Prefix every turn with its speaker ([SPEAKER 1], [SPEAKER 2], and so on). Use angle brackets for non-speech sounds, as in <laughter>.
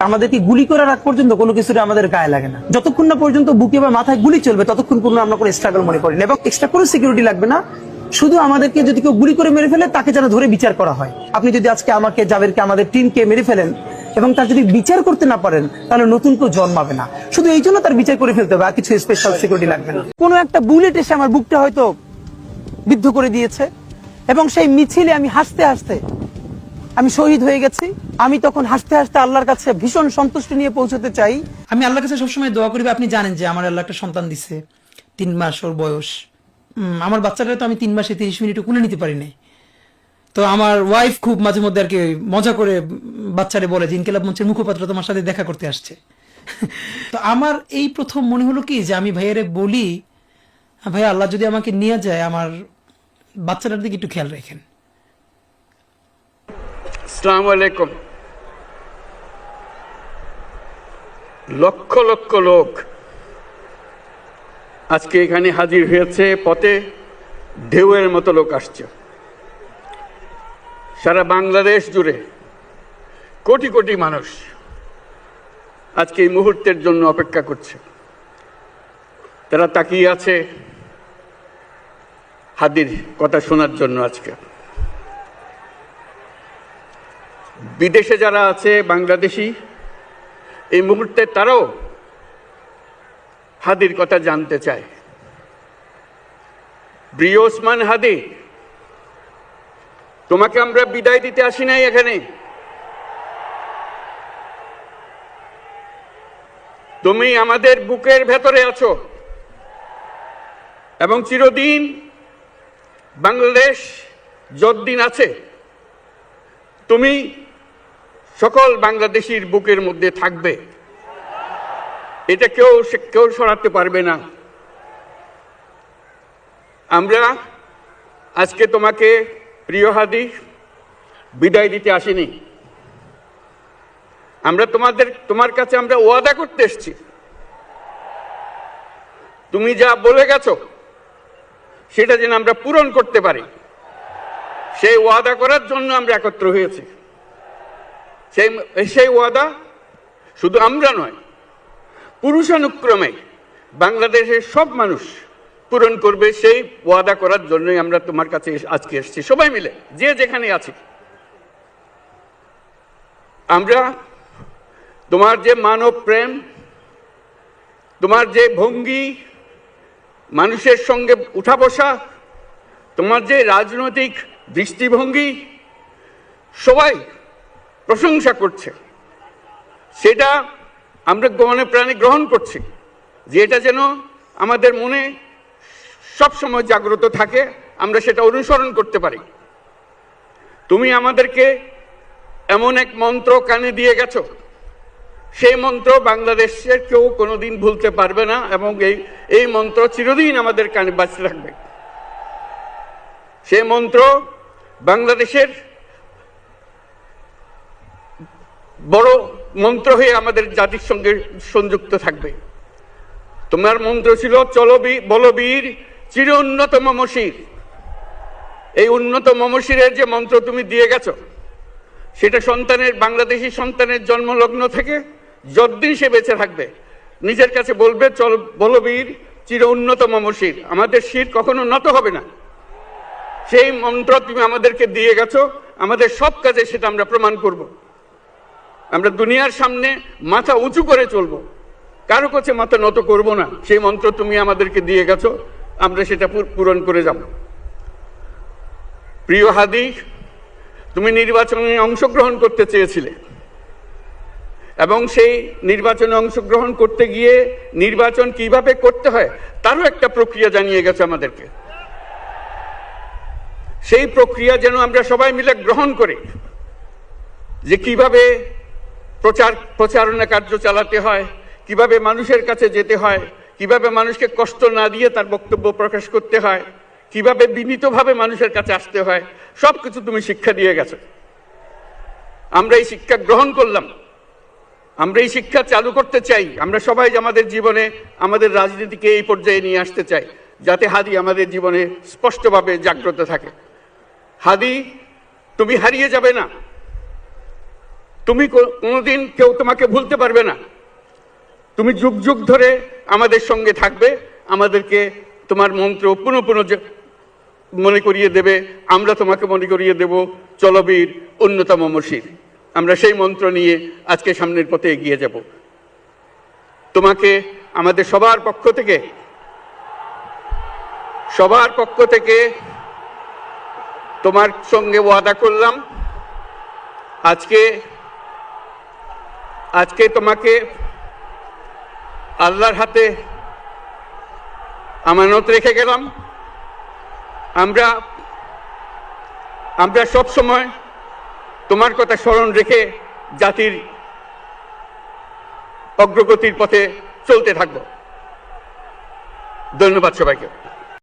[SPEAKER 1] আমাদেরকে গুলি করার আগ পর্যন্ত কোনো কিছুটা আমাদের গায়ে লাগে না। যতক্ষণ না পর্যন্ত বুকে বা মাথায় গুলি চলবে, ততক্ষণ পর্যন্ত আমরা কোনো স্ট্রাগল মনে করি না এবং এক্সট্রা কোনো সিকিউরিটি লাগবে না। শুধু আমাদেরকে যদি কেউ গুলি করে মেরে ফেলে, তাকে যেন ধরে বিচার করা হয়। আপনি যদি আজকে আমাকে, জাবেরকে, আমাদের টিমকে মেরে ফেলেন এবং তার যদি বিচার করতে না পারেন, তাহলে নতুন কেউ জন্মাবে না। শুধু এই জন্য তার বিচার করে ফেলতে হবে, আর কিছু স্পেশাল সিকিউরিটি লাগবে না। কোনো একটা বুলেট এসে আমার বুকটা হয়তো বিদ্ধ করে দিয়েছে এবং সেই মিছিলে আমি হাসতে হাসতে আমি শহীদ হয়ে গেছি। আমি তখন হাসতে হাসতে আল্লাহর কাছে ভীষণ সন্তুষ্টি নিয়ে পৌঁছতে চাই। আমি আল্লাহর কাছে সবসময় দোয়া করি আপনি জানেন যে আমার আল্লাহ একটা সন্তান দিছে, তিন মাস ওর বয়স। আমার বাচ্চাটা তো আমি তিন মাসে তিরিশ মিনিট কুলে নিতে পারি নাই। তো আমার ওয়াইফ খুব মাঝে মধ্যে আর কি মজা করে বাচ্চারে বলে যে, ইনকেলাব মঞ্চের মুখপাত্র তোমার সাথে দেখা করতে আসছে। <laughs> তো আমার এই প্রথম মনে হলো কি যে, আমি ভাইয়ারে বলি ভাই আল্লাহ যদি আমাকে নিয়ে যায়, আমার বাচ্চাটার দিকে একটু খেয়াল রাখেন।
[SPEAKER 2] আসসালামু আলাইকুম। লক্ষ লক্ষ লোক আজকে এখানে হাজির হয়েছে, পথে ঢেউয়ের মতো লোক আসছে। সারা বাংলাদেশ জুড়ে কোটি কোটি মানুষ আজকে এই মুহূর্তের জন্য অপেক্ষা করছে। তারা তাকিয়ে আছে হাদির কথা শোনার জন্য আজকে। বিদেশে যারা আছে, বাংলাদেশি, এই মুহূর্তে তারাও হাদির কথা জানতে চায়। প্রিয় ওসমান হাদি, তোমাকে আমরা বিদায় দিতে আসি নাই এখানে। তুমি আমাদের বুকের ভেতরে আছো এবং চিরদিন বাংলাদেশ যতদিন আছে, তুমি সকল বাংলাদেশির বুকের মধ্যে থাকবে। এটা কেউ কেউ সরাতে পারবে না। আমরা আজকে তোমাকে প্রিয় হাদি বিদায় দিতে আসিনি। আমরা তোমাদের তোমার কাছে আমরা ওয়াদা করতে এসেছি। তুমি যা বলে গেছো, সেটা যেন আমরা পূরণ করতে পারি। সেই ওয়াদা করার জন্য আমরা একত্র হয়েছি। সেই সেই ওয়াদা শুধু আমরা নয়, পুরুষানুক্রমে বাংলাদেশের সব মানুষ পূরণ করবে সেই ওয়াদা করার জন্যই আমরা তোমার কাছে আজকে এসেছি। সবাই মিলে, যে যেখানে আছি। আমরা তোমার যে মানব প্রেম, তোমার যে ভঙ্গি, মানুষের সঙ্গে উঠা বসা, তোমার যে রাজনৈতিক দৃষ্টিভঙ্গি, সবাই প্রশংসা করছে। সেটা আমরা মনে প্রাণে গ্রহণ করছি। যে এটা যেন আমাদের মনে সব সময় জাগ্রত থাকে, আমরা সেটা অনুসরণ করতে পারি। তুমি আমাদেরকে এমন এক মন্ত্র কানে দিয়ে গেছো। সেই মন্ত্র বাংলাদেশের কেউ কোনোদিন ভুলতে পারবে না এবং এই এই মন্ত্র চিরদিন আমাদের কানে বাঁচতে থাকবে। সে মন্ত্র বাংলাদেশের বড় মন্ত্র হয়ে আমাদের জাতির সঙ্গে সংযুক্ত থাকবে। তোমার মন্ত্র ছিল চলবি বলবীর চির উন্নত মমশির এই উন্নত মমশিরের যে মন্ত্র তুমি দিয়ে গেছো, সেটা সন্তানের, বাংলাদেশি সন্তানের জন্মলগ্ন থেকে যতদিন সে বেঁচে থাকবে, নিজের কাছে বলবে, চল বলবীর চির উন্নত মমশির আমাদের শির কখনো নত হবে না। সেই মন্ত্র তুমি আমাদেরকে দিয়ে গেছো, আমাদের সব কাজে সেটা আমরা প্রমাণ করব। আমরা দুনিয়ার সামনে মাথা উঁচু করে চলবো। কারও কাছে মাথা নত করব না। সেই মন্ত্র তুমি আমাদেরকে দিয়ে গেছো, আমরা সেটা পূরণ করে যাব। প্রিয় হাদি তুমি নির্বাচনে অংশগ্রহণ করতে চেয়েছিলে। এবং সেই নির্বাচনে অংশগ্রহণ করতে গিয়ে নির্বাচন কীভাবে করতে হয়, তারও একটা প্রক্রিয়া জানিয়ে গেছে আমাদেরকে। সেই প্রক্রিয়া যেন আমরা সবাই মিলে গ্রহণ করি, যে কীভাবে প্রচার, প্রচারণা কার্য চালাতে হয়। কীভাবে মানুষের কাছে যেতে হয়, কীভাবে মানুষকে কষ্ট না দিয়ে তার বক্তব্য প্রকাশ করতে হয়, কীভাবে বিনীতভাবে মানুষের কাছে আসতে হয় সব কিছু তুমি শিক্ষা দিয়ে গেছো। আমরা এই শিক্ষা গ্রহণ করলাম। আমরা এই শিক্ষা চালু করতে চাই। আমরা সবাই আমাদের জীবনে আমাদের রাজনীতিকে এই পর্যায়ে নিয়ে আসতে চাই, যাতে হাদি আমাদের জীবনে স্পষ্টভাবে জাগ্রত থাকে। হাদি, তুমি হারিয়ে যাবে না। তুমি কোনোদিন কেউ তোমাকে ভুলতে পারবে না। তুমি যুগ যুগ ধরে আমাদের সঙ্গে থাকবে, আমাদেরকে তোমার মন্ত্র পুনঃ পুনঃ মনে করিয়ে দেবে, আমরা তোমাকে মনে করিয়ে দেব চলবীর অন্যতম মসির আমরা সেই মন্ত্র নিয়ে আজকে সামনের পথে এগিয়ে যাব। তোমাকে আমাদের সবার পক্ষ থেকে, সবার পক্ষ থেকে তোমার সঙ্গে ওয়াদা করলাম। আজকে আজকে তোমাকে আল্লাহর হাতে আমানত রেখে গেলাম। আমরা আমরা সব সময় তোমার কথা স্মরণ রেখে জাতির অগ্রগতির পথে চলতে থাকব। ধন্যবাদ সবাইকে।